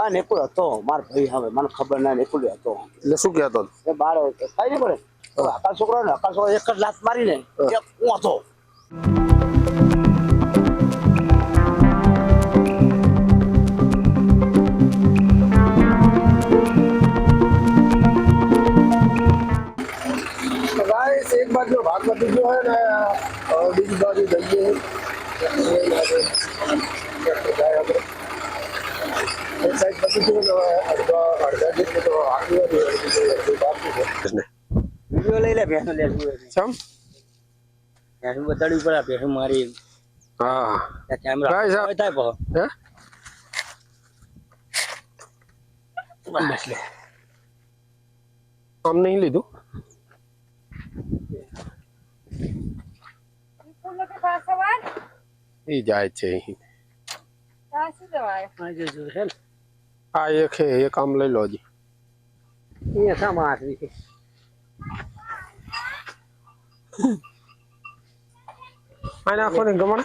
આ નિકુલ હતો. માર ભાઈ હવે મને ખબર ના નિકુલ હતો. એટલે શું કહેતો એ બાર કઈ નહીં પડે. આકાશ છોકરો ને આકાશ છોકરો એક જ લાત મારીને હું. હતો. એક બાજુ ભાગવતી જો ને બીજી બાજુ જઈએ. વીડિયો લઈ લે ભેંસો લે ચમ? ભેંસો બતાડવી પડે ભેંસો મારી. હા. કેમેરા થાય પહો. હે? બસ લે. આમ નહીં લીધું? એ જાય છે અહીં. જવાય આ જો જો છે ને આ એક હે એક આમ લઈ લો હજી. અહીંયા શા મારી છે આ નાખો ને ગમણ.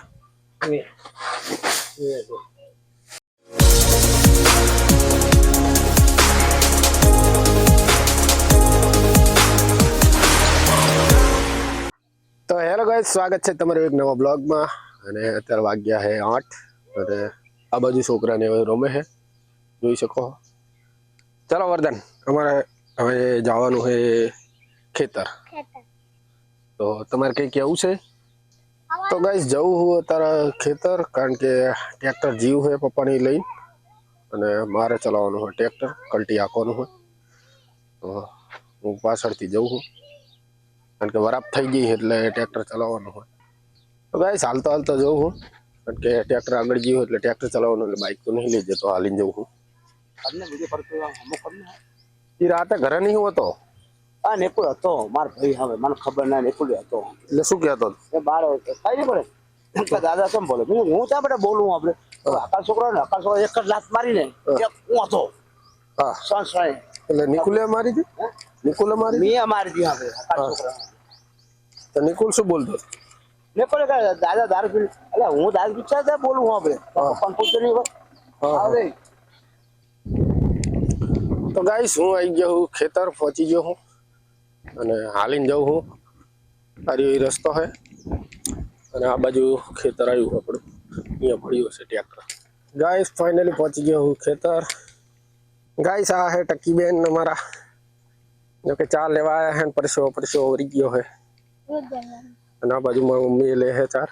તો હેલો ગાઈસ સ્વાગત છે તમારું એક નવા બ્લોગમાં. અને અત્યારે વાગ્યા છે આઠ અને આ બાજુ છોકરાને હવે રમે છે જોઈ શકો ચાલો વરદાન અમારે હવે જવાનું છે ખેતર. તો તમારે કંઈ કેવું છે? તો ગાઈસ જવું હું અત્યારે ખેતર કારણ કે ટ્રેક્ટર જીવ છે પપ્પાની લઈ અને મારે ચલાવવાનું હોય ટ્રેક્ટર કલ્ટી હાંકવાનું હોય. તો હું પાછળથી જઉં છું. કારણ કે વરાપ થઈ ગઈ એટલે ટ્રેક્ટર ચલાવવાનું હોય. તો ગાઈસ હાલતો હાલતો જઉં હું કારણ કે ટ્રેક્ટર આગળ ગયું એટલે ટ્રેક્ટર ચલાવવાનું એટલે બાઇક તો નહીં લઈ જતો હાલીને જઉં હું એ રાતે ઘરે નહીં હતો? આ નિકુલ હતો માર ભાઈ હવે મને ખબર ના નિકુલ હતો. એટલે શું કહેતો? એ બાર કઈ નહીં પડે દાદા કેમ બોલે? હું હું ત્યાં બેટા બોલું આપણે? તો છોકરો ને આકાશ છોકરો એક જ લાત મારીને હું. હતો. હા. સણ સણે એટલે નિકુલે મારી હતી? નિકુલે મારી હતી? મેં મારી આકાશ છોકરા તો નિકુલ શું બોલતો? નિકુલ કે દાદા દારૂ પી એટલે હું દારૂ પીછા બોલું આપણે? પણ પૂછતો નહીં. હવે તો ગાઈસ, હું આવી ગયો હું ખેતર, પહોંચી ગયો હું. અને હાલીને જાઉં હું. સારી એવી રસ્તો છે અને આ બાજુ ખેતર આવ્યું આપણું. અહીંયા પડ્યું હશે ટ્રેક્ટર. ગાઈસ ફાઇનલી પહોંચી ગયો હું ખેતર. ગાઈસ, આ હે ટકીબેન અમારા. જો કે ચા લેવા આવ્યા હે ને પરસેવો પરસો વરી ગયો હે. અને આ બાજુ મારી મમ્મી લે હે ચાર.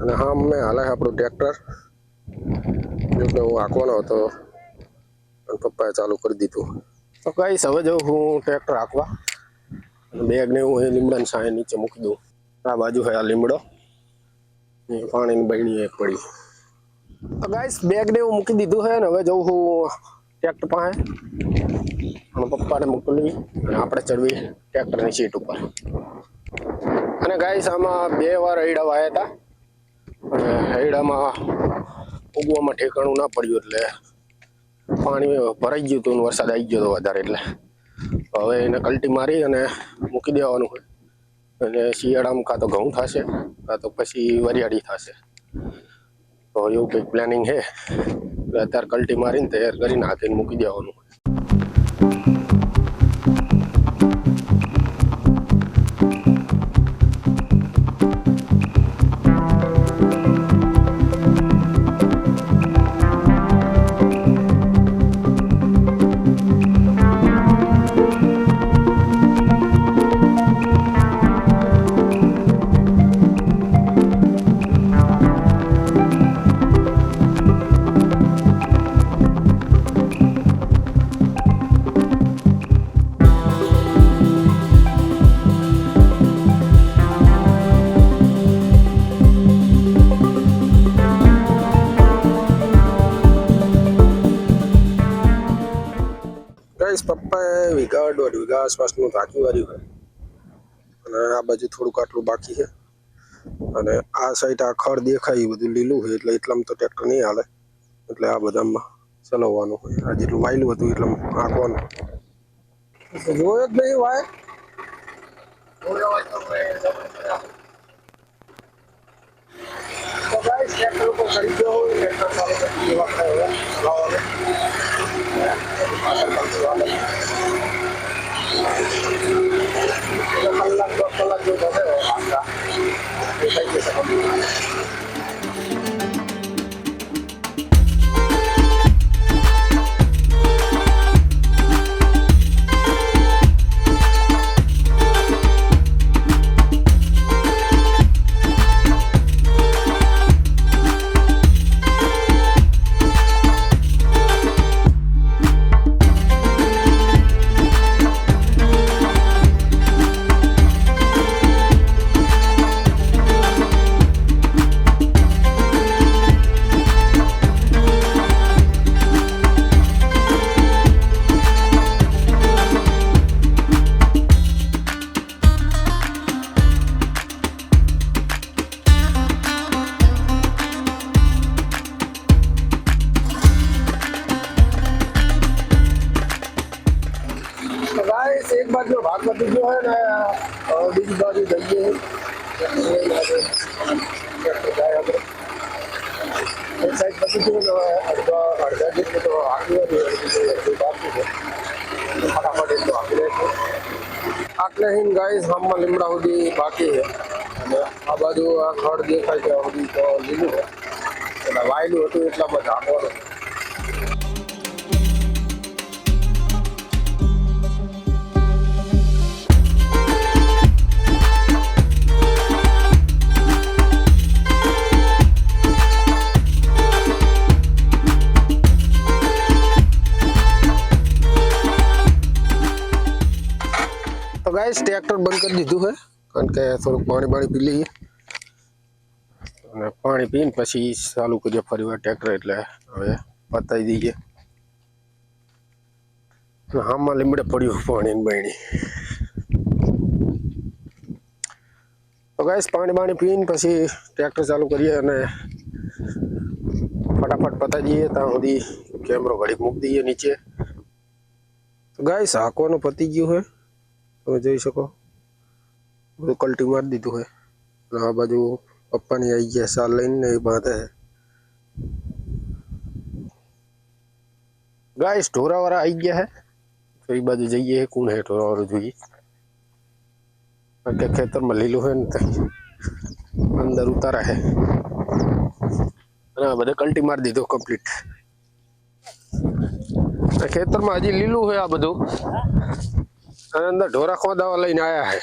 અને હા મેં હાલે આપણું ટ્રેક્ટર. જો કે હું આંકવાનો હતો. અને પપ્પાએ ચાલુ કરી દીધું. તો કઈ હવે જઉં હું ટ્રેક્ટર રાખવા બેગને હું એ લીમડાની સાંય નીચે મૂકી દઉં. આ બાજુ છે આ લીમડો. એ પાણીની બહેણી એક પડી. તો ગાઈસ, બેગને હું મૂકી દીધું છે ને, હવે જઉં હું ટ્રેક્ટર પાસે અને પપ્પાને મોકલવી અને આપણે ચડવી ટ્રેક્ટરની સીટ ઉપર. અને ગાઈસ, આમાં બે વાર હૈડા વાયા હતા. અને હૈડામાં ઉગવામાં ઠેકાણું ના પડ્યું એટલે પાણી ભરાઈ ગયું હતું વરસાદ આવી ગયો હતો વધારે એટલે. હવે એને કલ્ટી મારી અને મૂકી દેવાનું હોય. અને શિયાળામાં કાં તો ઘઉં થશે, કાં તો પછી વરિયાળી થશે. તો એવું કંઈક પ્લાનિંગ છે. અત્યારે કલ્ટી મારીને તૈયાર કરીને હાથીને મૂકી દેવાનું હોય. દોઢ વીઘા આસપાસનું ઢાંકી વાળ્યું હોય. અને આ બાજુ થોડુંક આટલું બાકી છે. અને આ સાઈડ આ ખડ દેખાય એ બધું લીલું હોય એટલે એટલામાં તો ટ્રેક્ટર નહીં હાલે. એટલે આ બધામાં ચલાવવાનું હોય. આ જેટલું વાયલું હતું એટલે આંકવાનું જોયો જ નહીં વાય. ટ્રેક્ટર હોય ટ્રેક્ટર ચાલુ કરી દેવા અડધા અડધા જેટલું તો આટલું હતું બાકી છે ફટાફટ એટલું આપી દઈશું આટલે હિન ગાઈસ હમમાં લીમડા સુધી બાકી છે અને આ બાજુ આ ખડ દેખાય છે સુધી તો લીલું છે એટલે વાયેલું હતું એટલા બધા. આગળ ગાઈસ, ટ્રેક્ટર બંધ કરી દીધું છે કારણ કે થોડુંક પાણી પાણી પી લઈએ. અને પાણી પીને પછી ચાલુ કરીએ ફરી વાર ટ્રેક્ટર, એટલે હવે પતાવી દઈએ. આમાં લીમડે પડ્યું પાણી બહેણી તો ગાઈસ, પાણી પાણી પીને પછી ટ્રેક્ટર ચાલુ કરીએ અને ફટાફટ પતાવી દઈએ. ત્યાં સુધી કેમેરો ઘડીક મૂકી દઈએ નીચે. તો ગાઈસ હાકોનું પતી ગયું હોય તમે જોઈ શકો. બધું કલ્ટી મારી દીધું અને આ બાજુ પપ્પાની આવી ગયા સાલ લઈને એ બાંધે છે ગાઈસ ઢોરાવાળા આવી ગયા છે તો એ બાજુ જઈએ કોણ હે ઢોરાવાળું જોઈએ. કે ખેતરમાં લીલું હોય ને અંદર ઉતારા છે અને આ બધે કલ્ટી મારી દીધો કમ્પ્લીટ ખેતરમાં હજી લીલું હોય આ બધું. અને અંદર ઢોરા ખોદાવા લઈને આયા હે.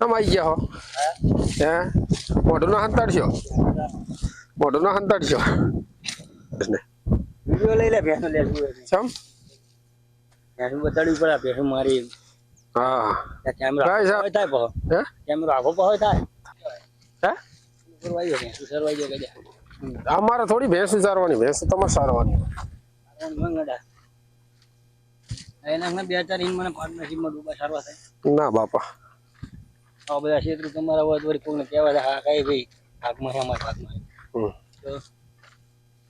આમ આવી ગયા હો. હે? મોઢું ના હંતાડશો મોઢું ના હંતાડશો વીડિયો લઈ લે ભેંસો લે ચમ? ભેંસો બતાડવી પડે ભેંસો મારી. હા. કેમેરો થાય પહો. હે? કેમેરો આખો પહો થાય. હે? સરવાઈ જાય ભેંસો સરવાઈ જાય અમારે થોડી ભેંસ સારવાની ભેંસ તમારે સારવાની. મંગડા એના બે ચાર ઇન મને પાર્ટનરશીપમાં ડૂબા સારવા થાય ના બાપા. આ બધા ક્ષેત્રો તમારા હોય તો વળી કોઈને કહેવા હા કઈ ભાઈ હાકમાં અમારા હાકમાં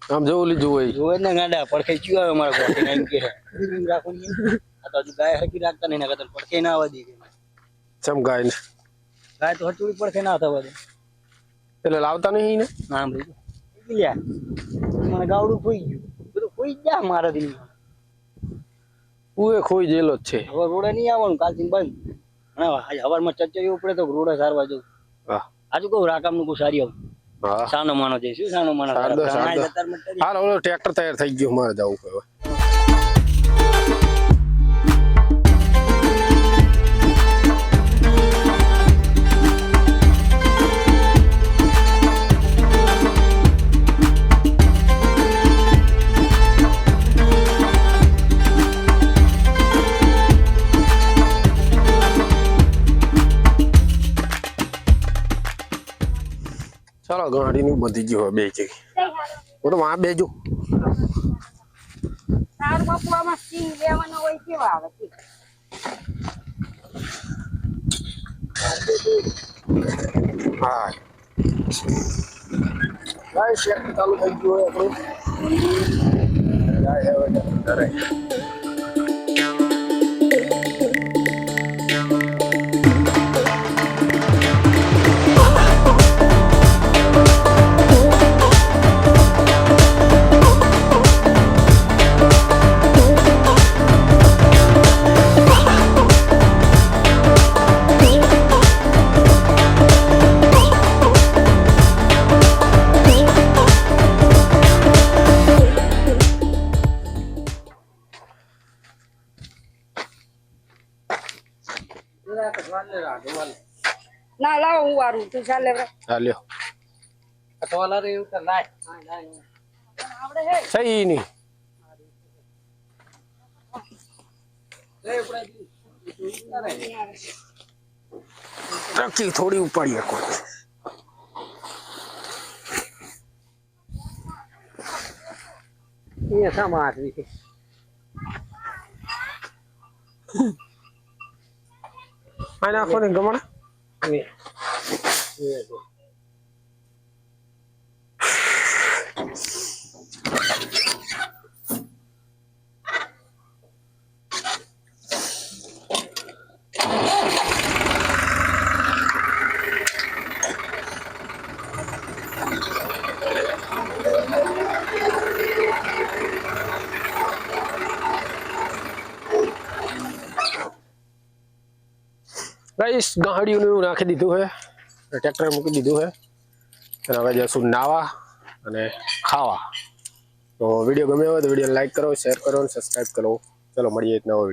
આમ જેવું લીધું હોય જોવે ને ગાંડા પડખે ચિયો આવે મારા કોઈને એમ કે એમ આ તો ગાય હરકી રાખતા નહીં નકર પડખે ના આવવા દે ચમ ગાય ને ગાય તો હચુડી પડખે ના થવા દે. એટલે લાવતા નહીં ને લ્યા મને ગાવડું ખોઈ ગયું. બધું ખોઈ ગયા મારા દિન ઉએ ખોઈ જેલો જ છે. હવે રોડે નહીં આવવાનું કાલથી બંધ. અને આજ હવારમાં ચચરિયું ઉપડે તો રોડે સારવા જવું. આજુ કહું રાકામનું સારી આવું. સાનો માનો જઈશું સાનો માનો. હાલ ઓલો ટ્રેક્ટર તૈયાર થઈ ગયો મારે જવું હવે. ચાલો ગાડીનું બધી ગયો બે જગ્યાએ. હું તો વાં બેજો હોય કેવા આવે ચાલુ થઈ ગયું હોય આપણું. ગાય હવે ના લાવો હું વારું તું ચાલે હા લ્યો. અટવાલા રે એવું કર લાય. હે સહી ની ટ્રકી થોડી ઉપાડીએ કોઈ. અહીંયા શા માં હાથવી છે આ નાખો ગમણ ગાઈસ ગાડીઓનું રાખી દીધું હે. ટ્રેક્ટર મૂકી દીધું છે અને હવે જશું નાવા અને ખાવા તો વીડિયો ગમ્યો હોય તો વીડિયો લાઈક કરો શેર કરો અને સબસ્ક્રાઈબ કરો ચલો, મળીએ એક નવો.